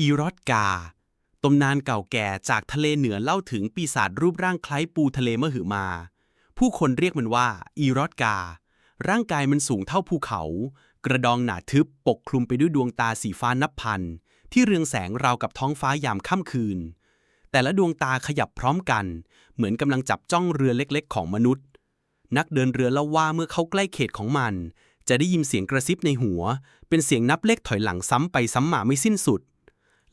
อีรอดกา ตำนานเก่าแก่จากทะเลเหนือเล่าถึงปีศาจรูปร่างคล้ายปูทะเลมหึมา ผู้คนเรียกมันว่า อีรอดกา ร่างกายมันสูงเท่าภูเขา กระดองหนาทึบปกคลุมไปด้วยดวงตาสีฟ้านับพัน ที่เรืองแสงราวกับท้องฟ้ายามค่ำคืน แต่ละดวงตาขยับพร้อมกัน เหมือนกำลังจับจ้องเรือเล็กๆ ของมนุษย์ นักเดินเรือเล่าว่าเมื่อเขาใกล้เขตของมัน จะได้ยินเสียงกระซิบในหัว เป็นเสียงนับเลขถอยหลังซ้ำไปซ้ำมาไม่สิ้นสุด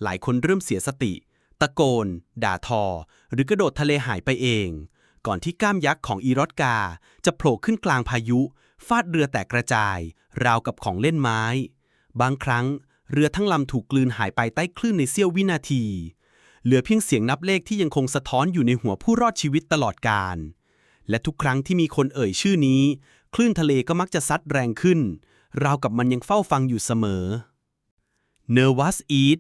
หลายคนเริ่มเสียสติ ตะโกน ด่าทอ หรือกระโดดทะเลหายไปเอง ก่อนที่ก้ามยักษ์ของอีรอดกา จะโผล่ขึ้นกลางพายุ ฟาดเรือแตกกระจาย ราวกับของเล่นไม้ บางครั้งเรือทั้งลำถูกกลืนหายไปใต้คลื่นในเสี้ยววินาที เหลือเพียงเสียงนับเลขที่ยังคงสะท้อนอยู่ในหัวผู้รอดชีวิตตลอดกาลและทุกครั้งที่มีคนเอ่ยชื่อนี้ คลื่นทะเลก็มักจะซัดแรงขึ้น ราวกับมันยังเฝ้าฟังอยู่เสมอเนวัสอีท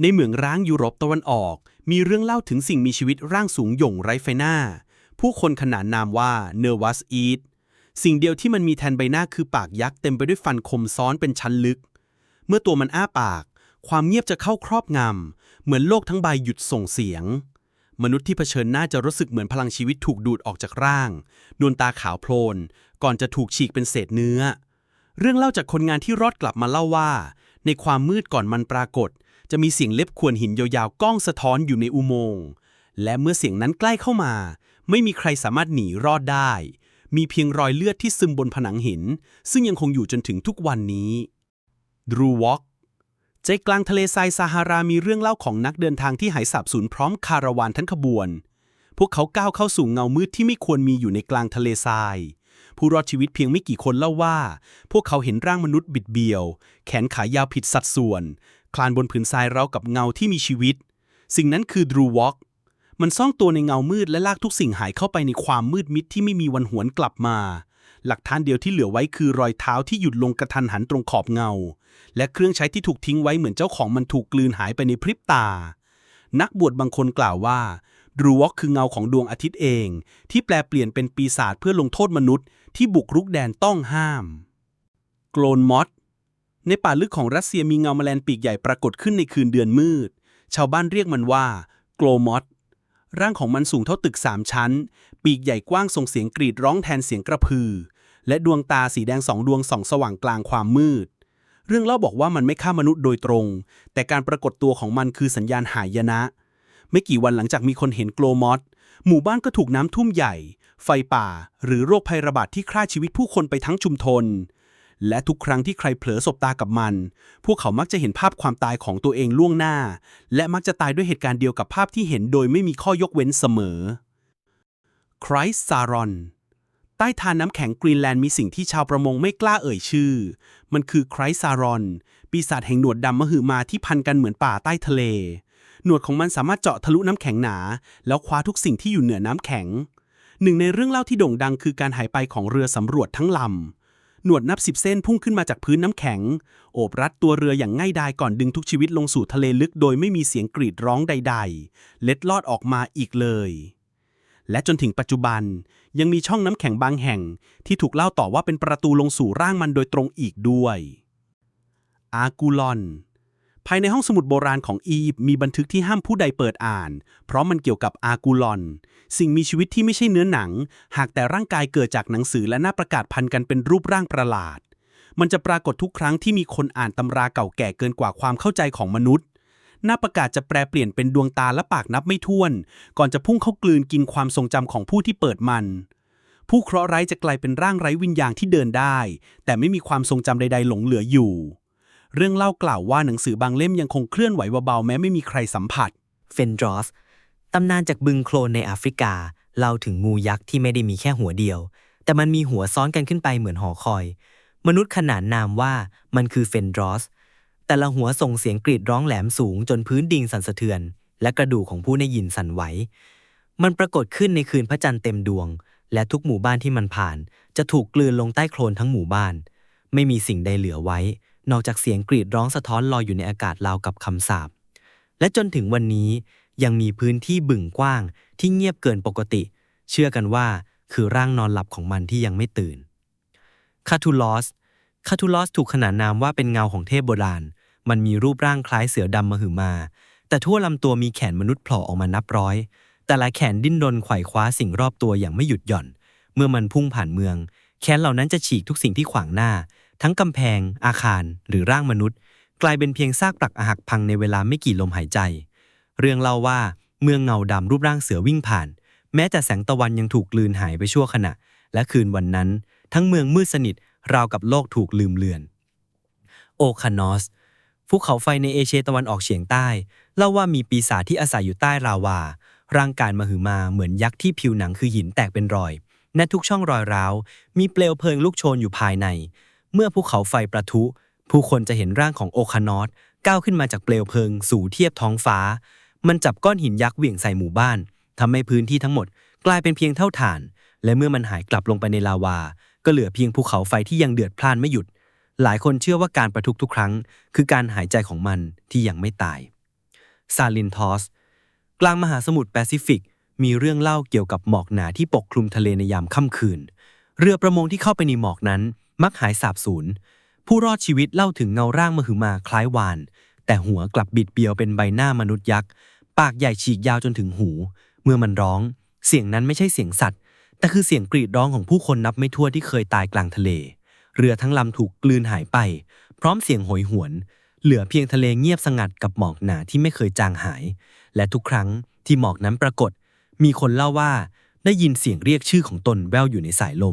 ในเหมืองร้างยุโรปตะวันออก มีเรื่องเล่าถึงสิ่งมีชีวิตร่างสูงหย่งไร้ไฟหน้า ผู้คนขนานนามว่าเนวัสอีทสิ่งเดียวที่มันมีแทนใบหน้าคือปากยักษ์เต็มไปด้วยฟันคมซ้อนเป็นชั้นลึก เมื่อตัวมันอ้าปาก ความเงียบจะเข้าครอบงำ เหมือนโลกทั้งใบหยุดส่งเสียง มนุษย์ที่เผชิญหน้าจะรู้สึกเหมือนพลังชีวิตถูกดูดออกจากร่าง ดวงตาขาวโพลน ก่อนจะถูกฉีกเป็นเศษเนื้อ เรื่องเล่าจากคนงานที่รอดกลับมาเล่าว่า ในความมืดก่อนมันปรากฏ จะมีเสียงเล็บขวนหินยาวๆก้องสะท้อนอยู่ในอุโมงค์ และเมื่อเสียงนั้นใกล้เข้ามา ไม่มีใครสามารถหนีรอดได้ มีเพียงรอยเลือดที่ซึมบนผนังหิน ซึ่งยังคงอยู่จนถึงทุกวันนี้ดรูวอกใจกลางทะเลทรายซาฮารามีเรื่องเล่าของนักเดินทางที่หายสาบสูญพร้อมคาราวานทั้งขบวน พวกเขาก้าวเข้าสู่เงามืดที่ไม่ควรมีอยู่ในกลางทะเลทราย ผู้รอดชีวิตเพียงไม่กี่คนเล่าว่า พวกเขาเห็นร่างมนุษย์บิดเบี้ยว แขนขายาวผิดสัดส่วน คลานบนผืนทรายเรากับเงาที่มีชีวิต สิ่งนั้นคือดรูวอกมันซ่องตัวในเงามืดและลากทุกสิ่งหายเข้าไปในความมืดมิดที่ไม่มีวันหวนกลับมา หลักฐานเดียวที่เหลือไว้คือรอยเท้าที่หยุดลงกระทันหันตรงขอบเงา และเครื่องใช้ที่ถูกทิ้งไว้เหมือนเจ้าของมันถูกกลืนหายไปในพริบตา นักบวชบางคนกล่าวว่าดรูวอกคือเงาของดวงอาทิตย์เอง ที่แปลเปลี่ยนเป็นปีศาจเพื่อลงโทษมนุษย์ ที่บุกรุกแดนต้องห้าม โกลนมอส ในป่าลึกของรัสเซียมีเงาแมลงปีกใหญ่ปรากฏขึ้นในคืนเดือนมืด ชาวบ้านเรียกมันว่าโกลมอสร่างของมันสูงเท่าตึกสามชั้น ปีกใหญ่กว้างส่งเสียงกรีดร้องแทนเสียงกระพือ และดวงตาสีแดงสองดวงส่องสว่างกลางความมืด เรื่องเล่าบอกว่ามันไม่ฆ่ามนุษย์โดยตรง แต่การปรากฏตัวของมันคือสัญญาณหายนะ ไม่กี่วันหลังจากมีคนเห็นโกลมอสหมู่บ้านก็ถูกน้ำท่วมใหญ่ ไฟป่า หรือโรคภัยระบาดที่ฆ่าชีวิตผู้คนไปทั้งชุมชน และทุกครั้งที่ใครเผลอสบตากับมัน พวกเขามักจะเห็นภาพความตายของตัวเองล่วงหน้า และมักจะตายด้วยเหตุการณ์เดียวกับภาพที่เห็นโดยไม่มีข้อยกเว้นเสมอคริสซารอนใต้ทานน้ำแข็งกรีนแลนด์มีสิ่งที่ชาวประมงไม่กล้าเอ่ยชื่อ มันคือไครซารอน ปีศาจแห่งหนวดดำมหึมาที่พันกันเหมือนป่าใต้ทะเล หนวดของมันสามารถเจาะทะลุน้ำแข็งหนา แล้วคว้าทุกสิ่งที่อยู่เหนือน้ำแข็ง หนึ่งในเรื่องเล่าที่โด่งดังคือการหายไปของเรือสำรวจทั้งลำ หนวดนับสิบเส้นพุ่งขึ้นมาจากพื้นน้ำแข็ง โอบรัดตัวเรืออย่างง่ายดายก่อนดึงทุกชีวิตลงสู่ทะเลลึกโดยไม่มีเสียงกรีดร้องใด ๆ เล็ดลอดออกมาอีกเลย และจนถึงปัจจุบันยังมีช่องน้ำแข็งบางแห่ง ที่ถูกเล่าต่อว่าเป็นประตูลงสู่ร่างมันโดยตรงอีกด้วย อากูลอน ภายในห้องสมุดโบราณของอียิปต์มีบันทึกที่ห้ามผู้ใดเปิดอ่าน เพราะมันเกี่ยวกับอากูลอน สิ่งมีชีวิตที่ไม่ใช่เนื้อหนัง หากแต่ร่างกายเกิดจากหนังสือและหน้าประกาศพันกันเป็นรูปร่างประหลาด มันจะปรากฏทุกครั้งที่มีคนอ่านตำราเก่าแก่เกินกว่าความเข้าใจของมนุษย์ หน้าประกาศจะแปลเปลี่ยนเป็นดวงตาและปากนับไม่ถ้วน ก่อนจะพุ่งเข้ากลืนกินความทรงจำของผู้ที่เปิดมัน ผู้เคราะห์ร้ายจะกลายเป็นร่างไร้วิญญาณที่เดินได้ แต่ไม่มีความทรงจำใด ๆ หลงเหลืออยู่ เรื่องเล่ากล่าวว่าหนังสือบางเล่มยังคงเคลื่อนไหวเบาๆแม้ไม่มีใครสัมผัส เฟนดรอสตำนานจากบึงโคลนในแอฟริกา เล่าถึงงูยักษ์ที่ไม่ได้มีแค่หัวเดียว แต่มันมีหัวซ้อนกันขึ้นไปเหมือนหอคอย มนุษย์ขนานนามว่ามันคือเฟนดรอสแต่ละหัวส่งเสียงกรีดร้องแหลมสูงจนพื้นดินสั่นสะเทือน และกระดูกของผู้ได้ยินสั่นไหว มันปรากฏขึ้นในคืนพระจันทร์เต็มดวง และทุกหมู่บ้านที่มันผ่าน จะถูกกลืนลงใต้โคลนทั้งหมู่บ้าน ไม่มีสิ่งใดเหลือไว้ นอกจากเสียงกรีดร้องสะท้อนลอยอยู่ในอากาศราวกับคำสาปและจนถึงวันนี้ยังมีพื้นที่บึ่งกว้างที่เงียบเกินปกติ เชื่อกันว่าคือร่างนอนหลับของมันที่ยังไม่ตื่นคาทูลอสคาทูลอสถูกขนานนามว่าเป็นเงาของเทพโบราณ มันมีรูปร่างคล้ายเสือดำมหึมา แต่ทั่วลำตัวมีแขนมนุษย์โผล่ออกมานับร้อย แต่ละแขนดิ้นรนไขว่คว้าสิ่งรอบตัวอย่างไม่หยุดหย่อน เมื่อมันพุ่งผ่านเมือง แขนเหล่านั้นจะฉีกทุกสิ่งที่ขวางหน้า ทั้งกำแพง อาคาร หรือร่างมนุษย์ กลายเป็นเพียงซากปรักหักพังในเวลาไม่กี่ลมหายใจ เรื่องเล่าว่าเมืองเงาดำรูปร่างเสือวิ่งผ่าน แม้แต่แสงตะวันยังถูกกลืนหายไปชั่วขณะ และคืนวันนั้น ทั้งเมืองมืดสนิทราวกับโลกถูกลืมเลือน โอคานอสภูเขาไฟในเอเชียตะวันออกเฉียงใต้ เล่าว่ามีปีศาจที่อาศัยอยู่ใต้ลาวา ร่างกายมหึมาเหมือนยักษ์ที่ผิวหนังคือหินแตกเป็นรอยและทุกช่องรอยร้าว มีเปลวเพลิงลุกโชนอยู่ภายใน เมื่อภูเขาไฟประทุ ผู้คนจะเห็นร่างของโอคานอสก้าวขึ้นมาจากเปลวเพลิง สู่เทียบท้องฟ้า มันจับก้อนหินยักษ์เหวี่ยงใส่หมู่บ้านทำให้พื้นที่ทั้งหมดกลายเป็นเพียงเท่าฐาน และเมื่อมันหายกลับลงไปในลาวา ก็เหลือเพียงภูเขาไฟที่ยังเดือดพล่านไม่หยุด หลายคนเชื่อว่าการประทุทุกครั้ง คือการหายใจของมันที่ยังไม่ตายซาลินทอสกลางมหาสมุทรแปซิฟิก มีเรื่องเล่าเกี่ยวกับหมอกหนาที่ปกคลุมทะเลในยามค่ำคืน เรือประมงที่เข้าไปในหมอกนั้น มักหายสาบสูญผู้รอดชีวิตเล่าถึงเงาร่างมหึมาคล้ายวาน แต่หัวกลับบิดเบี้ยวเป็นใบหน้ามนุษย์ยักษ์ ปากใหญ่ฉีกยาวจนถึงหู เมื่อมันร้อง เสียงนั้นไม่ใช่เสียงสัตว์ แต่คือเสียงกรีดร้องของผู้คนนับไม่ถ้วนที่เคยตายกลางทะเล เรือทั้งลำถูกกลืนหายไป พร้อมเสียงโหยหวน เหลือเพียงทะเลเงียบสงัดกับหมอกหนาที่ไม่เคยจางหาย และทุกครั้งที่หมอกนั้นปรากฏ มีคนเล่าว่าได้ยินเสียงเรียกชื่อของตนแว่วอยู่ในสายลม